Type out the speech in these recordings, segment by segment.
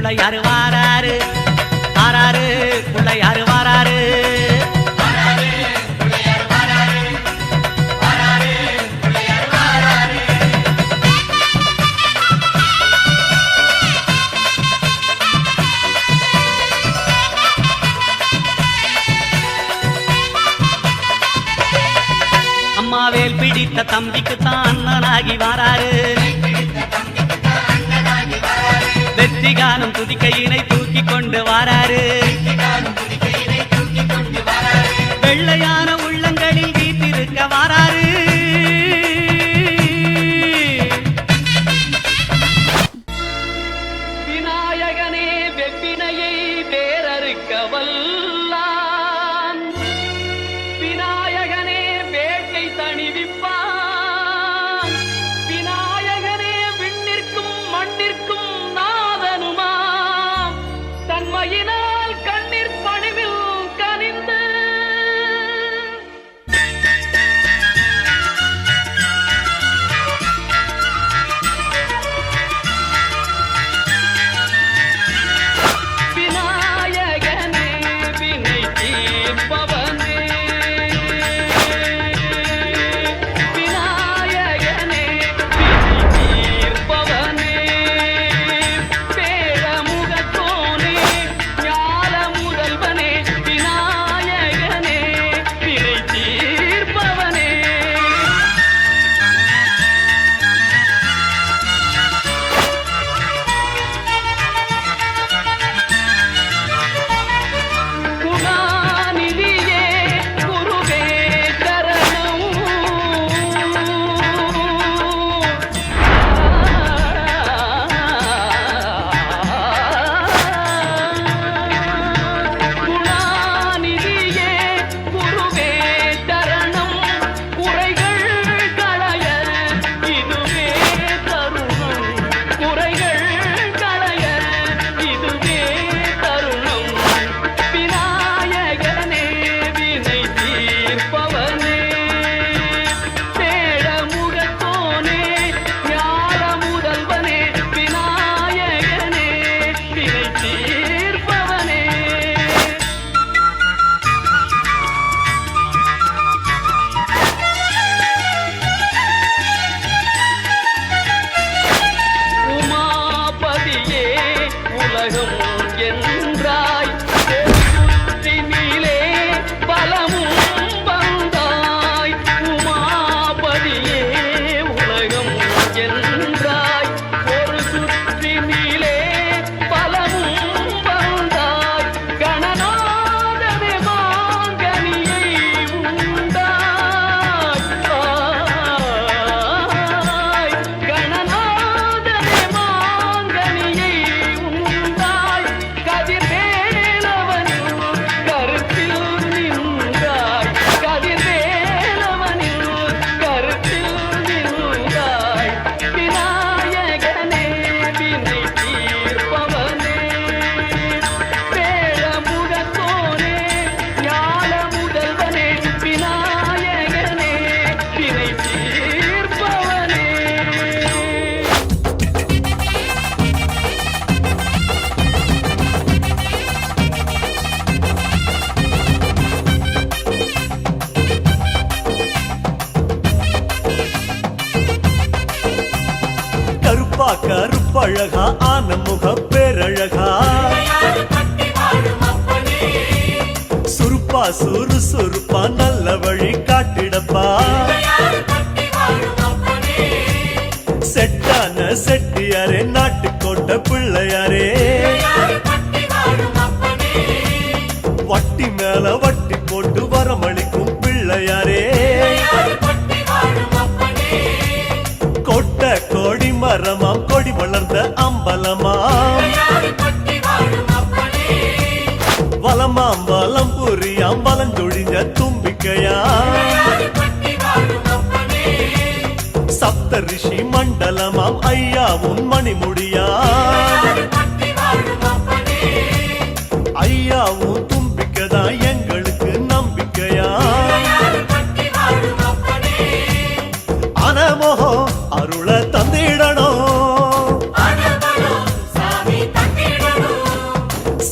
பிள்ளையாரு வாராரு? ஆறாரு பிள்ளையாரு வாராரு? அம்மாவேல் பிடித்த தம்பிக்குத்தான் அண்ணனாகி வாராரு. கரிகாலம் துதிக்கையினை தூக்கி கொண்டு வாராரு. Yeah. சுறுசுறு பத்தி முடியா? ஐயாவும் தும்பிக்கதான் எங்களுக்கு நம்பிக்கையா? அனமோகோ அருளை தந்திடணும்.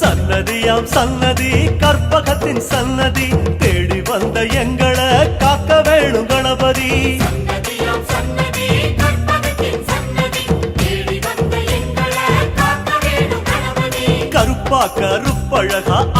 சன்னதியாம் சன்னதி கற்பகத்தின் சன்னதி தேடி வந்த எங்களை காக்க வேணும் கணபதி. பழகா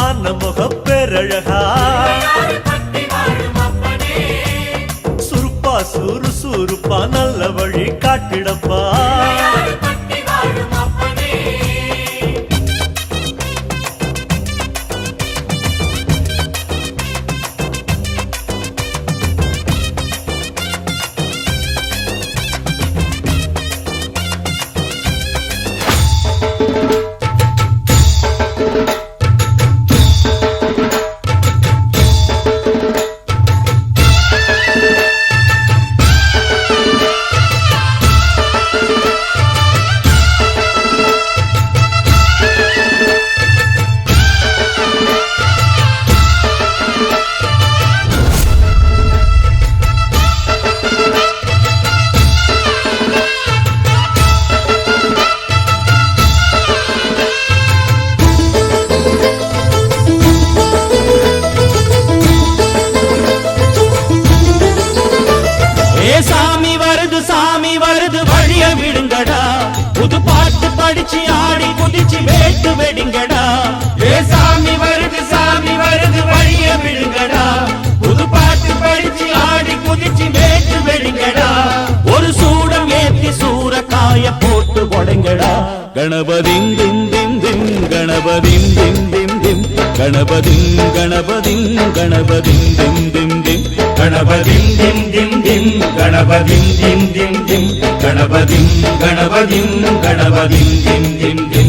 கொடைங்கடா கணபதிங் திம் திம் திம் கணபதிங் திம் திம் திம். கணபதிங் கணபதிங் கணபதிங் திம் திம் திம். கணபதிங் திம் திம் திம் கணபதிங் திம் திம் திம். கணபதிங் கணபதிங் கணபதிங் திம் திம் திம்.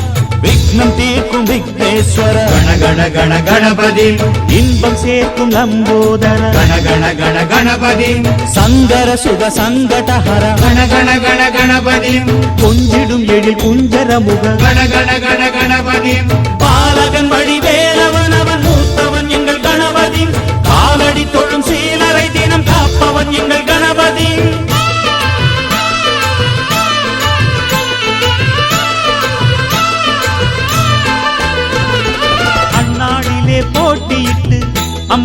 எண்ணம் தீர்க்கும் விக்னேஸ்வர. கண கண கணபதி. இன்பம் சேர்க்கும் லம்போதர கண கண கண கணபதி. சங்கர சுக சங்கடஹர. கண கண கண கணபதி. கொஞ்சிடும் எழில் குஞ்சர முக கண கண கணபதி. பாலகன் வடிவே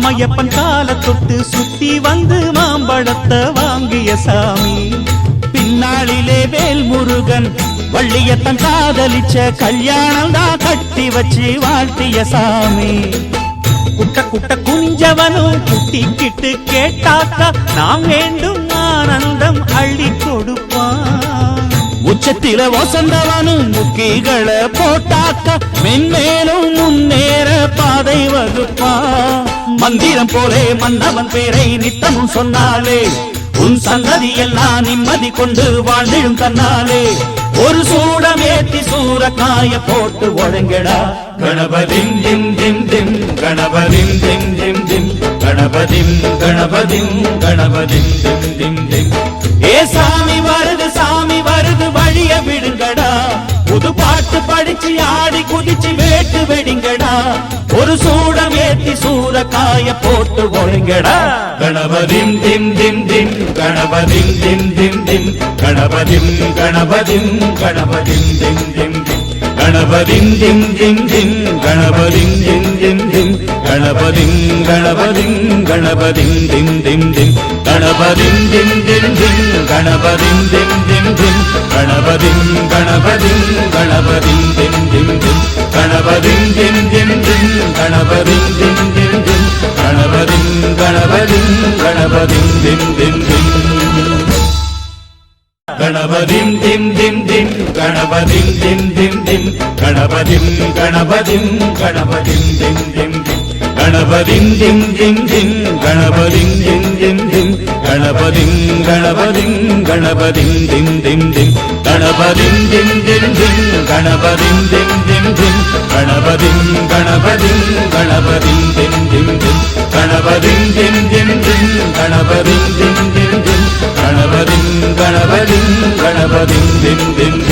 அம்மையப்பன் கால தொட்டு சுத்தி வந்து மாம்பழத்தை வாங்கிய சாமி. பின்னாளிலே வேல் முருகன் வள்ளியத்தன் காதலிச்ச கல்யாணம் தான் கட்டி வச்சு வாழ்த்திய சாமி. குட்ட குட்ட குஞ்சவனும் குட்டிக்கிட்டு கேட்டாக்கா நாம் வேண்டும் ஆனந்தம் அள்ளி கொடுப்பான். உச்சத்தில வசந்தவனும் முக்கிகளை போட்டாக்க மென்மேலும் முன்னேற பாதை வகுப்பா. மந்திரம் போலே மன்னவன் பேரை நித்தமும் சொன்னாலே உன் சந்ததி எல்லாம் நிம்மதி கொண்டு வாழ்ந்திடும் தன்னாலே. ஒரு சூடம் ஏத்தி சூரக்காய போட்டு ஒழுங்கிடா. கணபதிம் திம் திம் திம் கணபதிம் திம் திம் திம் கணபதிம் கணபதிம் கணபதிம் திம் திம் திம். ஒதுக்கிச்சு வேட்டு வெடிங்கடா. ஒரு சூடம் ஏத்தி சூற காய போட்டு ஒழுங்கடா. கணபதிம் திம் திம் திம் கணபதிம் திம் திம் திம் கணபதிம் கணபதிம் கணபதிம் திம் திம். கணபதிம் திம் திம் திம் கணபதிம் திம் திம் திம் கணபதிம் கணபதிம் கணபதிம் திம் திம் திம். கணபதிம் திம் திம் திம் கணபதிம் திம் திம் திம் கணபதிம் கணபதிம் கணபதிம் திம் திம் திம் கணபதிம் திம் திம் திம் கணபதிம் திம் திம் திம் கணபதிம் கணபதிம் கணபதிம் திம் திம் திம் கணபதிம் திம் திம் திம் கணபதிம் திம் திம் திம் கணபதிம் கணபதிம் கணபதிம் திம் திம் திம் கணபதிம் திம் திம் திம் தின் திம் திம் திம் கணபதிம் கணபதிம் கணபதிம் திம் திம் திம் கணபதிம் திம் திம் திம் கணபதிம் திம் திம் திம் கணபதிம் கணபதிம் கணபதிம் திம் திம் திம் கணபதிம் திம் திம் திம் கணபதிம் திம் திம் திம் கணபதிம் கணபதிம் கணபதிம் திம்